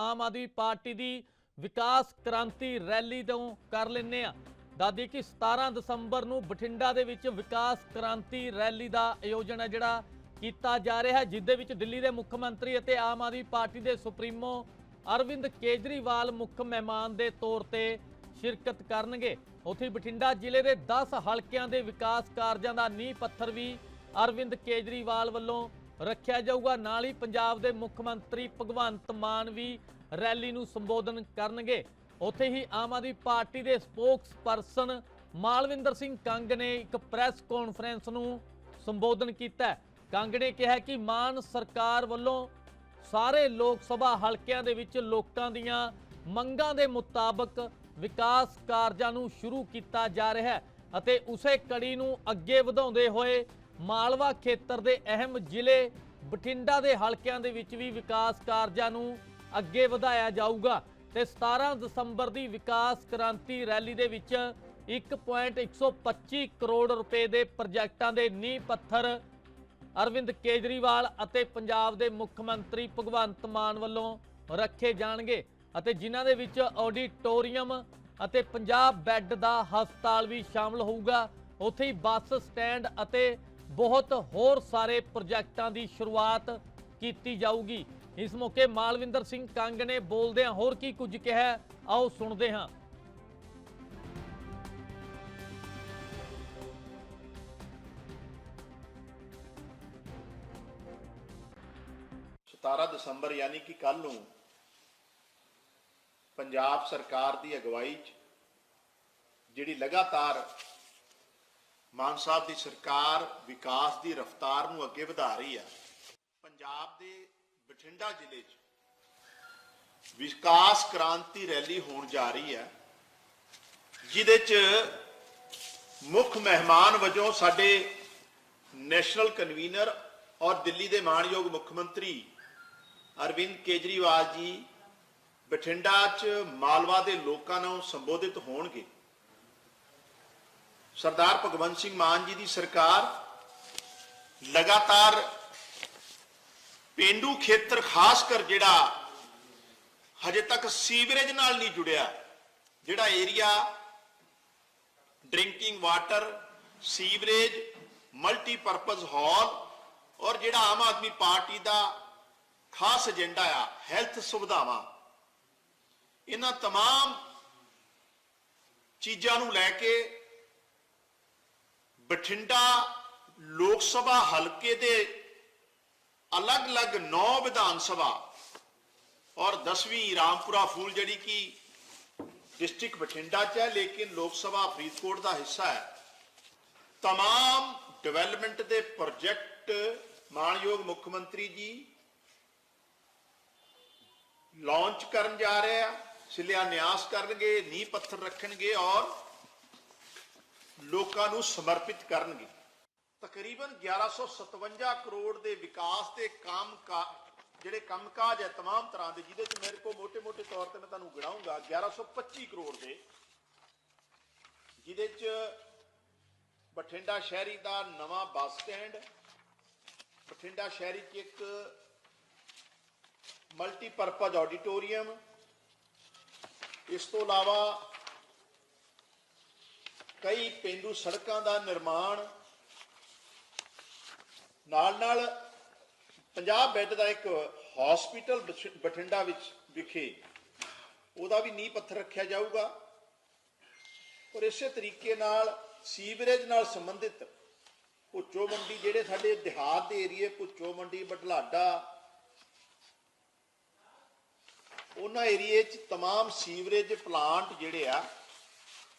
ਆਮ Aadmi party ਦੀ ਵਿਕਾਸ ਕ੍ਰਾਂਤੀ rally ਤੋਂ ਕਰ ਲੈਂਦੇ ਆ ਦਾਦੀ ਕਿ 17 ਦਸੰਬਰ ਨੂੰ ਬਠਿੰਡਾ ਦੇ ਵਿੱਚ ਵਿਕਾਸ ਕ੍ਰਾਂਤੀ ਰੈਲੀ ਦਾ ਆਯੋਜਨ ਹੈ, ਜਿਹੜਾ ਕੀਤਾ ਜਾ ਰਿਹਾ ਹੈ ਜਿਸ ਦੇ ਵਿੱਚ ਦਿੱਲੀ ਦੇ ਮੁੱਖ ਮੰਤਰੀ ਅਤੇ ਆਮ ਆਦਮੀ ਪਾਰਟੀ ਦੇ ਸੁਪਰੀਮੋ ਅਰਵਿੰਦ ਕੇਜਰੀਵਾਲ ਮੁੱਖ ਮਹਿਮਾਨ ਦੇ ਤੌਰ ਤੇ ਸ਼ਿਰਕਤ ਕਰਨਗੇ। ਉੱਥੇ ਬਠਿੰਡਾ ਜ਼ਿਲ੍ਹੇ ਦੇ 10 ਹਲਕਿਆਂ ਦੇ ਵਿਕਾਸ ਕਾਰਜਾਂ ਦਾ ਨੀਂਹ ਪੱਥਰ ਵੀ ਅਰਵਿੰਦ ਕੇਜਰੀਵਾਲ ਵੱਲੋਂ ਰੱਖਿਆ ਜਾਊਗਾ। ਨਾਲ ਹੀ ਪੰਜਾਬ ਦੇ ਮੁੱਖ ਮੰਤਰੀ ਭਗਵੰਤ ਮਾਨ ਵੀ ਰੈਲੀ ਨੂੰ ਸੰਬੋਧਨ ਕਰਨਗੇ। ਉੱਥੇ ਹੀ ਆਮ ਆਦਮੀ ਪਾਰਟੀ ਦੇ ਸਪੋਕਸ ਪਰਸਨ ਮਾਲਵਿੰਦਰ ਸਿੰਘ ਕੰਗ ਨੇ ਇੱਕ ਪ੍ਰੈਸ ਕਾਨਫਰੰਸ ਨੂੰ ਸੰਬੋਧਨ ਕੀਤਾ। ਕੰਗ ਨੇ ਕਿਹਾ ਕਿ ਮਾਨ ਸਰਕਾਰ ਵੱਲੋਂ ਸਾਰੇ ਲੋਕ ਸਭਾ ਹਲਕਿਆਂ ਦੇ ਵਿੱਚ ਲੋਕਾਂ ਦੀਆਂ ਮੰਗਾਂ ਦੇ ਮੁਤਾਬਕ ਵਿਕਾਸ ਕਾਰਜਾਂ ਨੂੰ ਸ਼ੁਰੂ ਕੀਤਾ ਜਾ ਰਿਹਾ ਹੈ ਅਤੇ ਉਸੇ ਕੜੀ ਨੂੰ ਅੱਗੇ ਵਧਾਉਂਦੇ ਹੋਏ ਮਾਲਵਾ ਖੇਤਰ ਦੇ ਅਹਿਮ ਜ਼ਿਲ੍ਹੇ ਬਠਿੰਡਾ ਦੇ ਹਲਕਿਆਂ ਦੇ ਵਿੱਚ ਵੀ ਵਿਕਾਸ ਕਾਰਜਾਂ ਨੂੰ ਅੱਗੇ ਵਧਾਇਆ ਜਾਊਗਾ ਤੇ 17 ਦਸੰਬਰ ਦੀ ਵਿਕਾਸ ਕ੍ਰਾਂਤੀ ਰੈਲੀ ਦੇ ਵਿੱਚ 1.125 ਕਰੋੜ ਰੁਪਏ ਦੇ ਪ੍ਰੋਜੈਕਟਾਂ ਦੇ ਨੀਂਹ ਪੱਥਰ ਅਰਵਿੰਦ ਕੇਜਰੀਵਾਲ ਅਤੇ ਪੰਜਾਬ ਦੇ ਮੁੱਖ ਮੰਤਰੀ ਭਗਵੰਤ ਮਾਨ ਵੱਲੋਂ ਰੱਖੇ ਜਾਣਗੇ ਅਤੇ ਜਿਨ੍ਹਾਂ ਦੇ ਵਿੱਚ ਆਡੀਟੋਰੀਅਮ ਅਤੇ 50 ਬੈੱਡ ਦਾ ਹਸਪਤਾਲ ਵੀ ਸ਼ਾਮਲ ਹੋਊਗਾ। ਉੱਥੇ ਹੀ ਬੱਸ ਸਟੈਂਡ ਅਤੇ ਬਹੁਤ ਹੋਰ ਸਾਰੇ ਪ੍ਰੋਜੈਕਟਾਂ ਦੀ ਸ਼ੁਰੂਆਤ ਕੀਤੀ ਜਾਊਗੀ। ਇਸ ਮੌਕੇ ਮਾਲਵਿੰਦਰ ਸਿੰਘ ਕੰਗ ਨੇ ਬੋਲਦਿਆਂ ਹੋਰ ਕੀ ਕੁਝ ਕਿਹਾ ਆਓ ਸੁਣਦੇ ਹਾਂ। 17 ਦਸੰਬਰ ਯਾਨੀ ਕਿ ਕੱਲ ਨੂੰ ਪੰਜਾਬ ਸਰਕਾਰ ਦੀ ਅਗਵਾਈ 'ਚ ਜਿਹੜੀ ਲਗਾਤਾਰ ਮਾਨ ਸਾਹਿਬ ਦੀ ਸਰਕਾਰ ਵਿਕਾਸ ਦੀ ਰਫ਼ਤਾਰ ਨੂੰ ਅੱਗੇ ਵਧਾ ਰਹੀ ਹੈ। ਪੰਜਾਬ ਦੇ ਬਠਿੰਡਾ ਜ਼ਿਲ੍ਹੇ 'ਚ ਵਿਕਾਸ ਕ੍ਰਾਂਤੀ ਰੈਲੀ ਹੋਣ ਜਾ ਰਹੀ ਹੈ, ਜਿਹਦੇ 'ਚ ਮੁੱਖ ਮਹਿਮਾਨ ਵਜੋਂ ਸਾਡੇ ਨੈਸ਼ਨਲ ਕਨਵੀਨਰ ਔਰ ਦਿੱਲੀ ਦੇ ਮਾਣਯੋਗ ਮੁੱਖ ਮੰਤਰੀ ਅਰਵਿੰਦ ਕੇਜਰੀਵਾਲ ਜੀ ਬਠਿੰਡਾ 'ਚ ਮਾਲਵਾ ਦੇ ਲੋਕਾਂ ਨੂੰ ਸੰਬੋਧਿਤ ਹੋਣਗੇ। ਸਰਦਾਰ ਭਗਵੰਤ ਸਿੰਘ ਮਾਨ ਜੀ ਦੀ ਸਰਕਾਰ ਲਗਾਤਾਰ ਪੇਂਡੂ ਖੇਤਰ ਖਾਸ ਕਰ ਜਿਹੜਾ ਹਜੇ ਤੱਕ ਸੀਵਰੇਜ ਨਾਲ ਨਹੀਂ ਜੁੜਿਆ ਜਿਹੜਾ area drinking water sewerage multipurpose hall ਔਰ ਜਿਹੜਾ ਆਮ ਆਦਮੀ ਪਾਰਟੀ ਦਾ ਖਾਸ ਏਜੰਡਾ ਆ ਹੈਲਥ ਸੁਵਿਧਾਵਾਂ ਇਹਨਾਂ तमाम ਚੀਜ਼ਾਂ ਨੂੰ ਲੈ ਕੇ ਬਠਿੰਡਾ ਲੋਕ ਸਭਾ ਹਲਕੇ ਦੇ ਅਲੱਗ-ਅਲੱਗ 9 ਵਿਧਾਨ ਸਭਾ ਔਰ 10ਵੀਂ ਰਾਮਪੁਰਾ ਫੂਲ ਜਿਹੜੀ ਕਿ ਡਿਸਟ੍ਰਿਕਟ ਬਠਿੰਡਾ ਚ ਹੈ ਲੇਕਿਨ ਲੋਕ ਸਭਾ ਫਰੀਦਕੋਟ ਦਾ ਹਿੱਸਾ ਹੈ तमाम ਡਿਵੈਲਪਮੈਂਟ ਦੇ ਪ੍ਰੋਜੈਕਟ ਮਾਨਯੋਗ ਮੁੱਖ ਮੰਤਰੀ ਜੀ ਲਾਂਚ ਕਰਨ ਜਾ ਰਹੇ ਆ ਸ਼ਿਲਾਨਿਆਸ ਕਰਨਗੇ ਨੀਂਹ ਪੱਥਰ ਰੱਖਣਗੇ ਔਰ ਲੋਕਾਂ ਨੂੰ ਸਮਰਪਿਤ ਕਰਨਗੇ। ਤਕਰੀਬਨ 1157 ਕਰੋੜ ਦੇ ਵਿਕਾਸ ਦੇ ਕੰਮ ਜਿਹੜੇ ਕੰਮ ਕਾਜ ਹੈ तमाम ਤਰ੍ਹਾਂ ਦੇ, ਜਿਹਦੇ ਚ ਮੇਰੇ ਕੋਲ ਮੋٹے-ਮੋٹے ਤੌਰ ਤੇ ਮੈਂ ਤੁਹਾਨੂੰ ਗਿਣਾਉਂਗਾ 1125 ਕਰੋੜ ਦੇ, ਜਿਹਦੇ ਚ ਬਠਿੰਡਾ ਸ਼ਹਿਰੀ ਦਾ ਨਵਾਂ ਬੱਸ ਸਟੈਂਡ, ਬਠਿੰਡਾ ਸ਼ਹਿਰੀ 'ਚ ਇੱਕ ਮਲਟੀਪਰਪਜ਼ ਆਡੀਟੋਰੀਅਮ, ਇਸ ਤੋਂ ਇਲਾਵਾ ਕਈ ਪੇਂਡੂ ਸੜਕਾਂ ਦਾ ਨਿਰਮਾਣ ਨਾਲ ਨਾਲ 50 ਬੈੱਡ ਦਾ ਇੱਕ ਹਸਪੀਟਲ ਬਠਿੰਡਾ ਵਿੱਚ ਵਿਖੇ ਉਹਦਾ ਵੀ ਨੀਂਹ ਪੱਥਰ ਰੱਖਿਆ ਜਾਊਗਾ ਔਰ ਇਸੇ ਤਰੀਕੇ ਨਾਲ ਸੀਵਰੇਜ ਨਾਲ ਸੰਬੰਧਿਤ ਪੁੱਚੋ ਮੰਡੀ ਜਿਹੜੇ ਸਾਡੇ ਦਿਹਾਤ ਦੇ ਏਰੀਏ ਪੁੱਚੋ ਮੰਡੀ ਬਟਲਾਡਾ ਉਹਨਾਂ ਏਰੀਏ 'ਚ तमाम ਸੀਵਰੇਜ ਪਲਾਂਟ ਜਿਹੜੇ ਆ